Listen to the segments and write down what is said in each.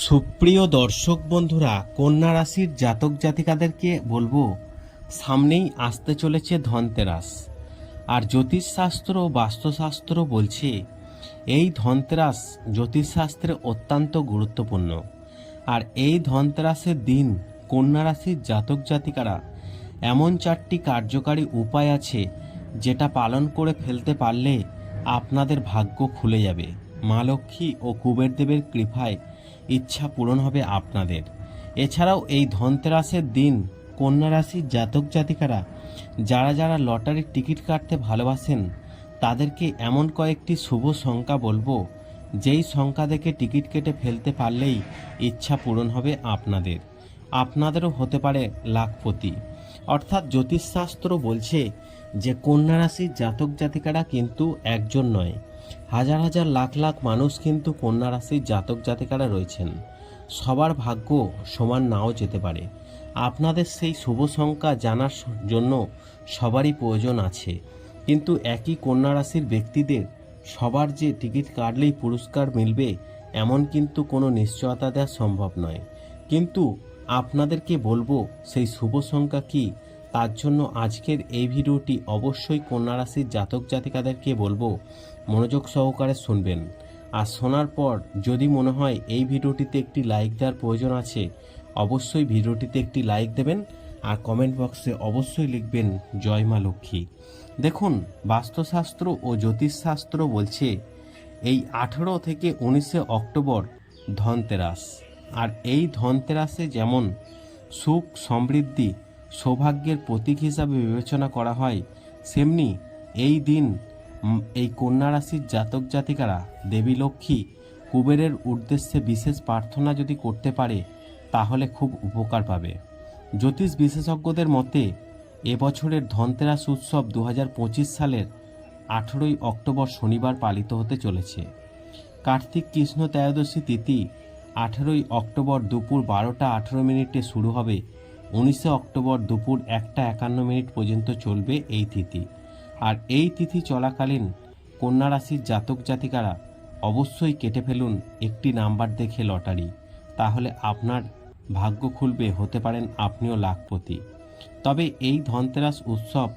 সুপ্রিয় দর্শক বন্ধুরা, কন্যা রাশির জাতক জাতিকাদেরকে বলব, সামনেই আসতে চলেছে ধনতেরাস। আর জ্যোতিষশাস্ত্র ও বাস্তুশাস্ত্র বলছে, এই ধনতেরাস জ্যোতিষশাস্ত্রে অত্যন্ত গুরুত্বপূর্ণ। আর এই ধনতেরাসের দিন কন্যা রাশির জাতক জাতিকারা এমন চারটি কার্যকারী উপায় আছে, যেটা পালন করে ফেলতে পারলে আপনাদের ভাগ্য খুলে যাবে। মা লক্ষ্মী ও কুবেরদেবের কৃপায় ইচ্ছা পূরণ হবে আপনাদের। এছাড়াও এই ধনতেরাসের দিন কন্যা রাশির জাতক জাতিকারা যারা যারা লটারির টিকিট কাটতে ভালোবাসেন, তাদেরকে এমন কয়েকটি শুভ সংখ্যা বলব, যেই সংখ্যা দেখে টিকিট কেটে ফেলতে পারলেই ইচ্ছা পূরণ হবে আপনাদের। আপনাদেরও হতে পারে লাখপতি। অর্থাৎ জ্যোতিষশাস্ত্র বলছে যে কন্যা রাশির জাতক জাতিকারা কিন্তু একজন নয় হাজার হাজার লাখ লাখ মানুষ কিন্তু কন্যা রাশির জাতক জাতিকারা রয়েছেন। সবার ভাগ্য সমান নাও যেতে পারে। আপনাদের সেই শুভ সংখ্যা জানার জন্য সবারই প্রয়োজন আছে। কিন্তু একই কন্যা রাশির ব্যক্তিদের সবার যে টিকিট কাটলেই পুরস্কার মিলবে, এমন কিন্তু কোনো নিশ্চয়তা দেওয়া সম্ভব নয়। কিন্তু আপনাদেরকে বলব, সেই শুভ সংখ্যা কি? তার জন্য আজকের এই ভিডিওটি অবশ্যই কন্যা রাশির জাতক জাতিকাদেরকে বলব মনোযোগ সহকারে শুনবেন। আর শোনার পর যদি মনে হয় এই ভিডিওটিতে একটি লাইক দেওয়ার প্রয়োজন আছে, অবশ্যই ভিডিওটিতে একটি লাইক দেবেন আর কমেন্ট বক্সে অবশ্যই লিখবেন, জয় মা লক্ষ্মী। দেখুন, বাস্তুশাস্ত্র ও জ্যোতিষশাস্ত্র বলছে, এই আঠেরো থেকে উনিশে অক্টোবর ধনতেরাস। আর এই ধনতেরাসে যেমন সুখ, সমৃদ্ধি, সৌভাগ্যের প্রতীক হিসাবে বিবেচনা করা হয়, সেমনি এই দিন এই কন্যা রাশির জাতক জাতিকারা দেবী লক্ষ্মী কুবেরের উদ্দেশ্যে বিশেষ প্রার্থনা যদি করতে পারে, তাহলে খুব উপকার পাবে। জ্যোতিষ বিশেষজ্ঞদের মতে এবছরের ধনতেরাস উৎসব দু হাজার পঁচিশ সালের আঠেরোই অক্টোবর শনিবার পালিত হতে চলেছে। কার্তিক কৃষ্ণ ত্রয়োদশী তিথি আঠেরোই অক্টোবর দুপুর বারোটা আঠেরো মিনিটে শুরু হবে। উনিশে অক্টোবর দুপুর একটা একান্ন মিনিট পর্যন্ত চলবে এই তিথি। আর এই তিথি চলাকালীন কন্যা রাশির জাতক জাতিকারা অবশ্যই কেটে ফেলুন একটি নাম্বার দেখে লটারি। তাহলে আপনার ভাগ্য খুলবে, হতে পারেন আপনিও লাখপতি। তবে এই ধনতেরাস উৎসব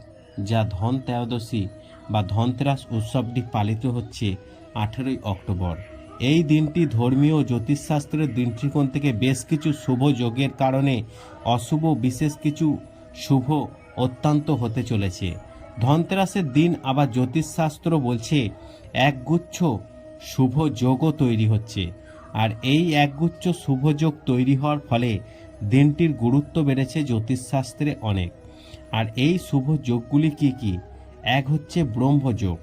যা ধন ত্রয়োদশী বা ধনতেরাস উৎসবটি পালিত হচ্ছে আঠেরোই অক্টোবর। এই দিনটি ধর্মীয় জ্যোতিষশাস্ত্রের দৃষ্টিকোণ থেকে বেশ কিছু শুভ যোগের কারণে অশুভ, বিশেষ কিছু শুভ অত্যন্ত হতে চলেছে। ধনতেরাসের দিন আবার জ্যোতিষশাস্ত্র বলছে, একগুচ্ছ শুভ যোগও তৈরি হচ্ছে। আর এই একগুচ্ছ শুভ যোগ তৈরি হওয়ার ফলে দিনটির গুরুত্ব বেড়েছে জ্যোতিষশাস্ত্রে অনেক। আর এই শুভ যোগগুলি কি কি? এক হচ্ছে ব্রহ্মযোগ।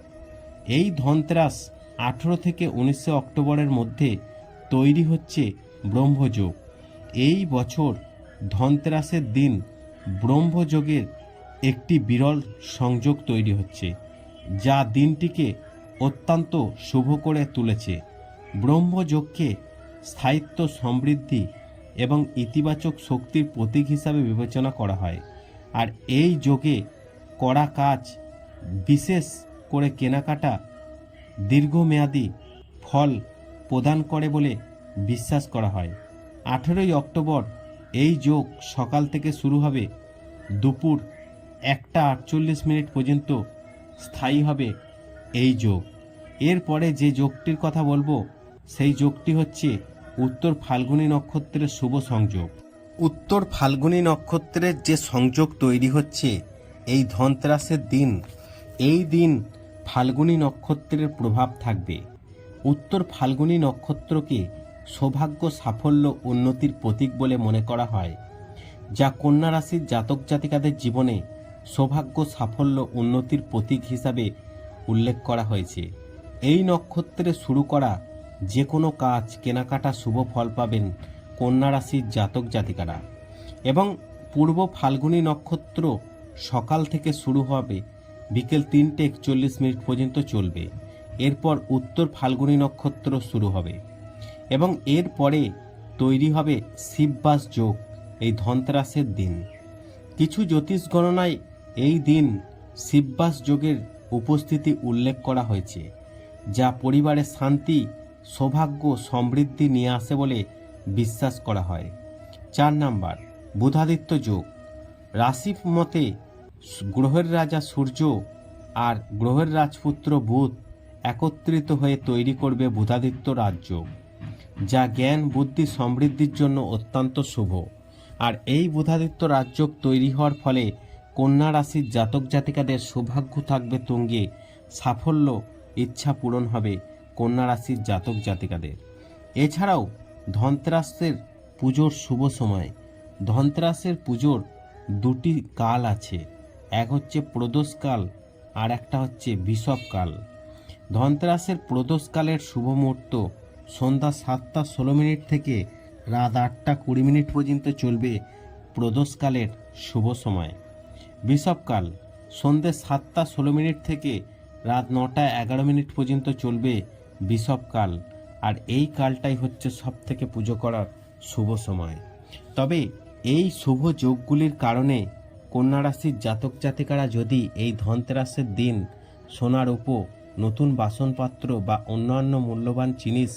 এই ধনতেরাস আঠেরো থেকে উনিশে অক্টোবরের মধ্যে তৈরি হচ্ছে ব্রহ্মযোগ। এই বছর ধনতেরাসের দিন ব্রহ্মযোগের একটি বিরল সংযোগ তৈরি হচ্ছে, যা দিনটিকে অত্যন্ত শুভ করে তুলেছে। ব্রহ্মযোগকে স্থায়িত্ব, সমৃদ্ধি এবং ইতিবাচক শক্তির প্রতীক হিসাবে বিবেচনা করা হয়। আর এই যোগে করা কাজ বিশেষ করে কেনাকাটা দীর্ঘমেয়াদী ফল প্রদান করে বলে বিশ্বাস করা হয়। আঠেরোই অক্টোবর এই যোগ সকাল থেকে শুরু হবে দুপুর একটা আটচল্লিশ মিনিট পর্যন্ত স্থায়ী হবে এই যোগ। এরপরে যে যোগটির কথা বলব, সেই যোগটি হচ্ছে উত্তর ফাল্গুনী নক্ষত্রের শুভ সংযোগ। উত্তর ফাল্গুনী নক্ষত্রের যে সংযোগ তৈরি হচ্ছে এই ধনতেরাসের দিন, এই দিন ফাল্গুনী নক্ষত্রের প্রভাব থাকবে। উত্তর ফাল্গুনী নক্ষত্রকে সৌভাগ্য, সাফল্য, উন্নতির প্রতীক বলে মনে করা হয়, যা কন্যা রাশির জাতক জাতিকাদের জীবনে সৌভাগ্য, সাফল্য, উন্নতির প্রতীক হিসাবে উল্লেখ করা হয়েছে। এই নক্ষত্রে শুরু করা যে কোনো কাজ কেনাকাটা শুভ ফল পাবেন কন্যা রাশির জাতক জাতিকারা। এবং পূর্ব ফাল্গুনী নক্ষত্র সকাল থেকে শুরু হবে, বিকেল তিনটে একচল্লিশ মিনিট পর্যন্ত চলবে। এরপর উত্তর ফাল্গুনী নক্ষত্র শুরু হবে। এবং এরপরে তৈরি হবে শিববাস যোগ, এই ধনতেরাসের দিন। কিছু জ্যোতিষ গণনায় এই দিন শিববাস যোগের উপস্থিতি উল্লেখ করা হয়েছে, যা পরিবারে শান্তি, সৌভাগ্য, সমৃদ্ধি নিয়ে আসে বলে বিশ্বাস করা হয়। চার নাম্বার, বুধাদিত্য যোগ। রাশি মতে, গ্রহের রাজা সূর্য আর গ্রহের রাজপুত্র বুধ একত্রিত হয়ে তৈরি করবে বুধাদিত্য রাজযোগ, যা জ্ঞান, বুদ্ধি, সমৃদ্ধির জন্য অত্যন্ত শুভ। আর এই বুধাদিত্য রাজযোগ তৈরি হওয়ার ফলে কন্যা রাশির জাতক জাতিকাদের সৌভাগ্য থাকবে তুঙ্গে। সাফল্য, ইচ্ছা পূরণ হবে কন্যা রাশির জাতক জাতিকাদের। এছাড়াও ধনতেরাসের পুজোর শুভ সময়। ধনতেরাসের পুজোর দুটি কাল আছে। এক হচ্ছে প্রদোষকাল আর একটা হচ্ছে বিষবকাল ধনতেরাসের প্রদোষকালের শুভ মুহূর্ত সন্ধ্যা সাতটা ষোলো মিনিট থেকে রাত আটটা কুড়ি মিনিট পর্যন্ত চলবে প্রদোষকালের শুভ সময়। বিষবকাল সন্ধ্যে সাতটা ষোলো মিনিট থেকে রাত নটা এগারো মিনিট পর্যন্ত চলবে বিষবকাল আর এই কালটাই হচ্ছে সব থেকে পুজো করার শুভ সময়। তবে এই শুভ যোগগুলির কারণে কন্যা রাশির জাতক জাতিকারা যদি এই ধনতেরাসের দিন সোনার উপো নতুন বাসনপাত্র বা অন্যান্য মূল্যবান জিনিস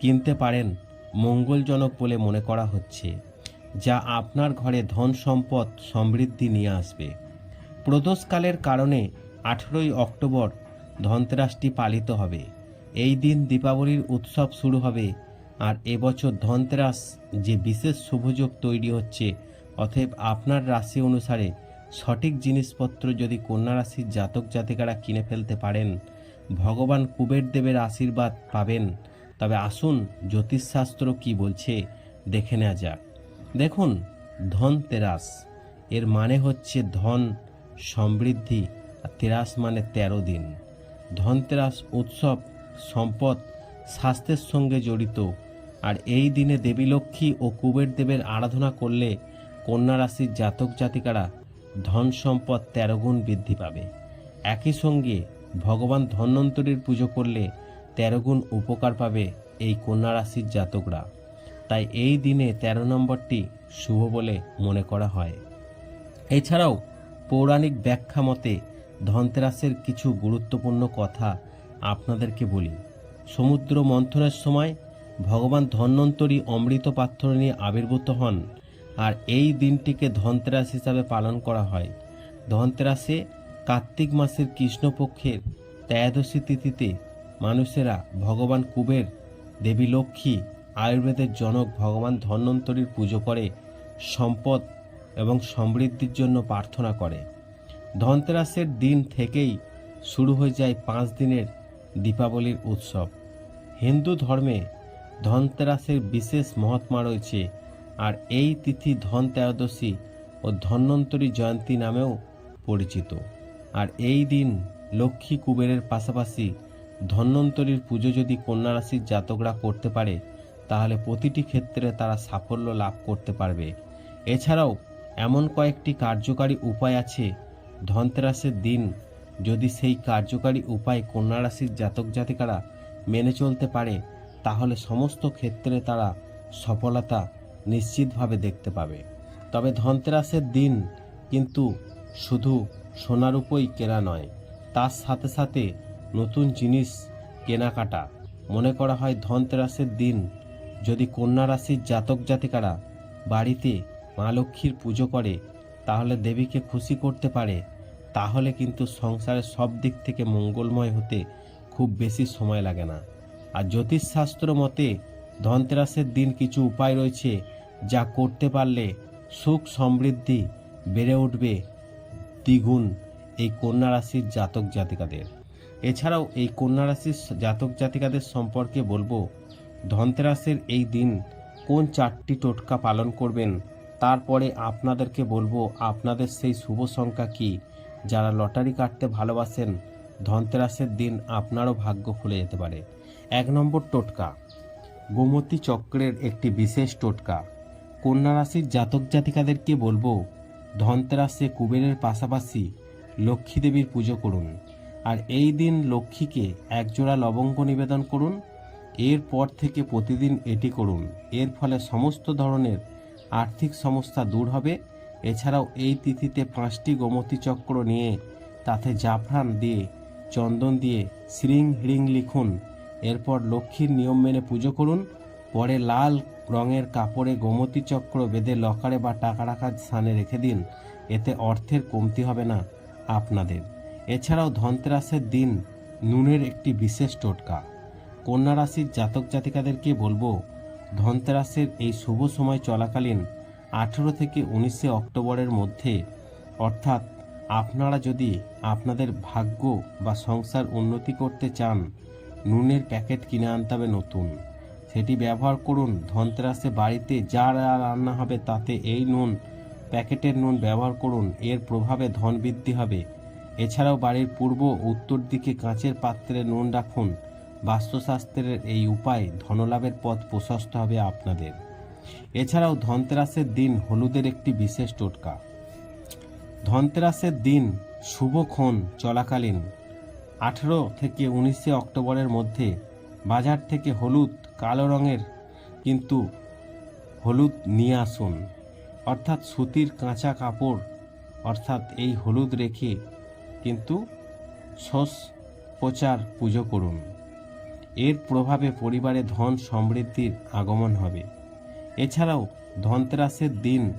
কিনতে পারেন, মঙ্গলজনক বলে মনে করা হচ্ছে। যা আপনার ঘরে ধন সম্পদ সমৃদ্ধি নিয়ে আসবে। প্রদোষকালের কারণে আঠেরোই অক্টোবর ধনতেরাসটি পালিত হবে। এই দিন দীপাবলির উৎসব শুরু হবে আর এবছর ধনতেরাস যে বিশেষ শুভযোগ তৈরি হচ্ছে, অতএব আপনার রাশি অনুসারে সঠিক জিনিসপত্র যদি কন্যা রাশির জাতক জাতিকারা কিনে ফেলতে পারেন, ভগবান কুবের দেবের আশীর্বাদ পাবেন। তবে আসুন জ্যোতিষশাস্ত্র কি বলছে, দেখে নেওয়া যাক। দেখুন, ধন তেরাস এর মানে হচ্ছে ধন সমৃদ্ধি, আর তেরাস মানে তেরো দিন। ধনতেরাস উৎসব, সম্পদ, স্বাস্থ্যের সঙ্গে জড়িত। আর এই দিনে দেবী লক্ষ্মী ও কুবের দেবের আরাধনা করলে কন্যা রাশির জাতক জাতিকারা ধন সম্পদ তেরো গুণ বৃদ্ধি পাবে। একই সঙ্গে ভগবান ধন্বন্তরীর পুজো করলে তেরো গুণ উপকার পাবে এই কন্যা রাশির জাতকরা। তাই এই দিনে তেরো নম্বরটি শুভ বলে মনে করা হয়। এছাড়াও পৌরাণিক ব্যাখ্যা মতে ধনতেরাসের কিছু গুরুত্বপূর্ণ কথা আপনাদেরকে বলি। সমুদ্র মন্থনের সময় ভগবান ধন্বন্তরী অমৃত পাত্র নিয়ে আবির্ভূত হন আর এই দিনটিকে ধনতেরাস হিসাবে পালন করা হয়। ধনতেরাসে কার্তিক মাসের কৃষ্ণপক্ষের ত্রয়োদশী তিথিতে মানুষেরা ভগবান কুবের দেবী লক্ষ্মী আয়ুর্বেদের জনক ভগবান ধন্বন্তরীর পুজো করে, সম্পদ এবং সমৃদ্ধির জন্য প্রার্থনা করে। ধনতেরাসের দিন থেকেই শুরু হয়ে যায় পাঁচ দিনের দীপাবলির উৎসব। হিন্দু ধর্মে ধনতেরাসের বিশেষ মহাত্মা রয়েছে আর এই তিথি ধন ত্রয়োদশী ও ধন্বন্তরী জয়ন্তী নামেও পরিচিত। আর এই দিন লক্ষ্মী কুবেরের পাশাপাশি ধন্বন্তরীর পুজো যদি কন্যা রাশির জাতকরা করতে পারে তাহলে প্রতিটি ক্ষেত্রে তারা সাফল্য লাভ করতে পারবে। এছাড়াও, এমন কয়েকটি কার্যকারী উপায় আছে। ধনতেরাসের দিন, যদি সেই কার্যকারী উপায় কন্যা রাশির জাতক জাতিকারা মেনে চলতে পারে, তাহলে সমস্ত ক্ষেত্রে তারা সফলতা নিশ্চিতভাবে দেখতে পাবে। তবে ধনতেরাসের দিন কিন্তু শুধু সোনার উপই কেনা নয়, তার সাথে সাথে নতুন জিনিস কেনাকাটা। মনে করা হয় ধনতেরাসের দিন যদি কন্যা রাশির জাতক জাতিকারা বাড়িতে মা লক্ষ্মীর পুজো করে, তাহলে দেবীকে খুশি করতে পারে। তাহলে কিন্তু সংসারের সব দিক থেকে মঙ্গলময় হতে খুব বেশি সময় লাগে না। আর জ্যোতিষশাস্ত্র মতে, ধনতেরাসের দিন কিছু উপায় রয়েছে যা করতে পারলে সুখ সমৃদ্ধি বেড়ে উঠবে দ্বিগুণ এই কন্যা রাশির জাতক জাতিকাদের। এছাড়াও এই কন্যা রাশির জাতক জাতিকাদের সম্পর্কে বলব ধনতেরাসের এই দিন কোন চারটি টোটকা পালন করবেন, তারপরে আপনাদেরকে বলব আপনাদের সেই শুভ সংখ্যা কি। যারা লটারি কাটতে ভালোবাসেন, ধনতেরাসের দিন আপনারও ভাগ্য খুলে যেতে পারে। এক নম্বর টোটকা, গোমতী চক্রের একটি বিশেষ টোটকা। কন্যা রাশির জাতক জাতিকাদেরকে বলব, ধনতেরাসে কুবেরের পাশাপাশি লক্ষ্মী দেবীর পুজো করুন। আর এই দিন লক্ষ্মীকে একজোড়া লবঙ্গ নিবেদন করুন এরপর থেকে প্রতিদিন এটি করুন। এর ফলে সমস্ত ধরনের আর্থিক সমস্যা দূর হবে। এছাড়াও এই তিথিতে পাঁচটি গোমতী চক্র নিয়ে তাতে জাফরান দিয়ে, চন্দন দিয়ে শ্রিং হিড়িং লিখুন। এরপর লক্ষ্মীর নিয়ম মেনে পুজো করুন। পরে লাল রঙের কাপড়ে গোমতী চক্র বেঁধে লকারে বা টাকা রাখার স্থানে রেখে দিন। এতে অর্থের কমতি হবে না আপনাদের। এছাড়াও ধনতেরাসের দিন নুনের একটি বিশেষ টোটকা। কন্যা রাশির জাতক জাতিকাদেরকে বলব, ধনতেরাসের এই শুভ সময় চলাকালীন আঠেরো থেকে উনিশে অক্টোবরের মধ্যে, অর্থাৎ আপনারা যদি আপনাদের ভাগ্য বা সংসার উন্নতি করতে চান, নুনের প্যাকেট কিনে আনতে হবে নতুন। সেটি ব্যবহার করুন, ধনতেরাসে বাড়িতে যা রান্না হবে তাতে এই নুন, প্যাকেটের নুন ব্যবহার করুন, এর প্রভাবে ধন বৃদ্ধি হবে। এছাড়াও বাড়ির পূর্ব উত্তর দিকে কাঁচের পাত্রে নুন রাখুন বাস্তুশাস্ত্রের এই উপায় ধনলাভের পথ প্রশস্ত হবে আপনাদের। এছাড়াও ধনতেরাসের দিন হলুদের একটি বিশেষ টোটকা। ধনতেরাসের দিন শুভক্ষণ চলাকালীন আঠেরো থেকে উনিশে অক্টোবরের মধ্যে বাজার থেকে হলুদ কালো রঙের কিন্তু হলুদ নিয়ে আসুন। অর্থাৎ সুতির কাঁচা কাপড় অর্থাৎ এই হলুদ রেখে কিন্তু শস প্রচার পুজো করুন। এর প্রভাবে পরিবারে ধন সমৃদ্ধির আগমন হবে। এছাড়াও ধনতেরাসের দিন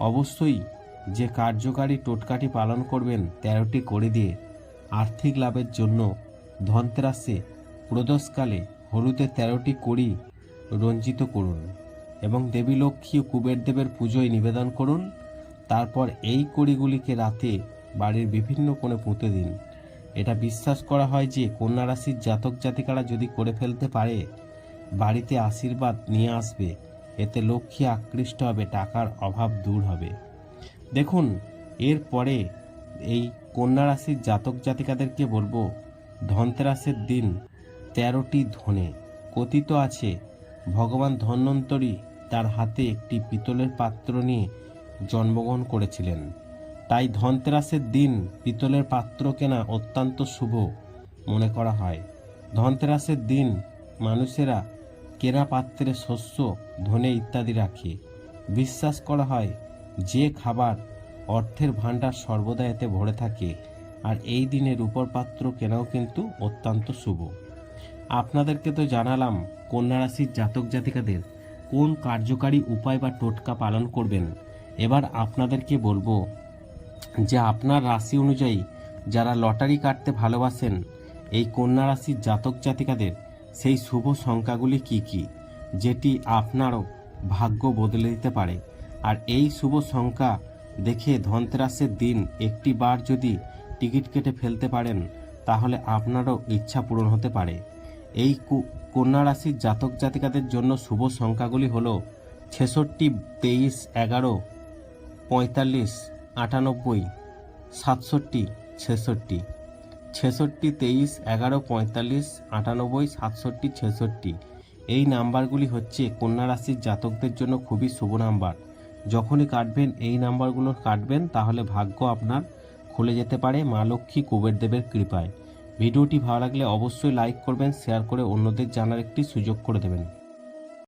অবশ্যই যে কার্যকারী টোটকাটি পালন করবেন তেরোটি করে দিয়ে আর্থিক লাভের জন্য ধনতেরাসে প্রদোষকালে হলুদে তেরোটি কড়ি রঞ্জিত করুন এবং দেবী লক্ষ্মী ও কুবের দেবের পুজোয় নিবেদন করুন। তারপর এই কড়িগুলিকে রাতে বাড়ির বিভিন্ন কোণে পুঁতে দিন। এটা বিশ্বাস করা হয় যে কন্যা রাশির জাতক জাতিকারা যদি করে ফেলতে পারে, বাড়িতে আশীর্বাদ নিয়ে আসবে। এতে লক্ষ্মী আকৃষ্ট হবে, টাকার অভাব দূর হবে। দেখুন এরপরে এই কন্যা রাশির জাতক জাতিকাদেরকে বলব, ধনতেরাসের দিন তেরোটি ধনে। কথিত আছে, ভগবান ধন্বন্তরী তার হাতে একটি পিতলের পাত্র নিয়ে জন্মগ্রহণ করেছিলেন। তাই ধনতেরাসের দিন পিতলের পাত্র কেনা অত্যন্ত শুভ মনে করা হয়। ধনতেরাসের দিন মানুষেরা কেনা পাত্রে শস্য, ধনে ইত্যাদি রাখে। বিশ্বাস করা হয় যে খাবার অর্থের ভাণ্ডার সর্বদা এতে ভরে থাকে আর এই দিনে রূপর পাত্র কেনাও কিন্তু অত্যন্ত শুভ। আপনাদেরকে তো জানালাম কন্যা রাশির জাতক জাতিকাদের কোন কার্যকারী উপায় বা টোটকা পালন করবেন। এবার আপনাদেরকে বলব যে আপনার রাশি অনুযায়ী যারা লটারি কাটতে ভালোবাসেন, এই কন্যা রাশির জাতক জাতিকাদের সেই শুভ সংখ্যাগুলি কি কি, যেটি আপনারও ভাগ্য বদলে দিতে পারে। আর এই শুভ সংখ্যা দেখে ধনতেরাসের দিন একটি বার যদি টিকিট কেটে ফেলতে পারেন, তাহলে আপনারও ইচ্ছা পূরণ হতে পারে। এই কন্যা রাশির জাতক জাতিকাদের জন্য শুভ সংখ্যাগুলি হলো ছেষট্টি, তেইশ, এগারো, পঁয়তাল্লিশ আটানব্বই, সাতষট্টি, ছেষট্টি ছেষট্টি, তেইশ, এগারো, পঁয়তাল্লিশ, আটানব্বই, সাতষট্টি, ছেষট্টি। এই নাম্বারগুলি হচ্ছে কন্যা রাশির জাতকদের জন্য খুবই শুভ নাম্বার। যখনই কাটবেন, এই নাম্বারগুলো কাটবেন, তাহলে ভাগ্য আপনার খুলে যেতে পারে মা লক্ষ্মী কুবের দেবের কৃপায়। ভিডিওটি ভালো লাগলে অবশ্যই লাইক করবেন, শেয়ার করে অন্যদের জানার একটি সুযোগ করে দেবেন।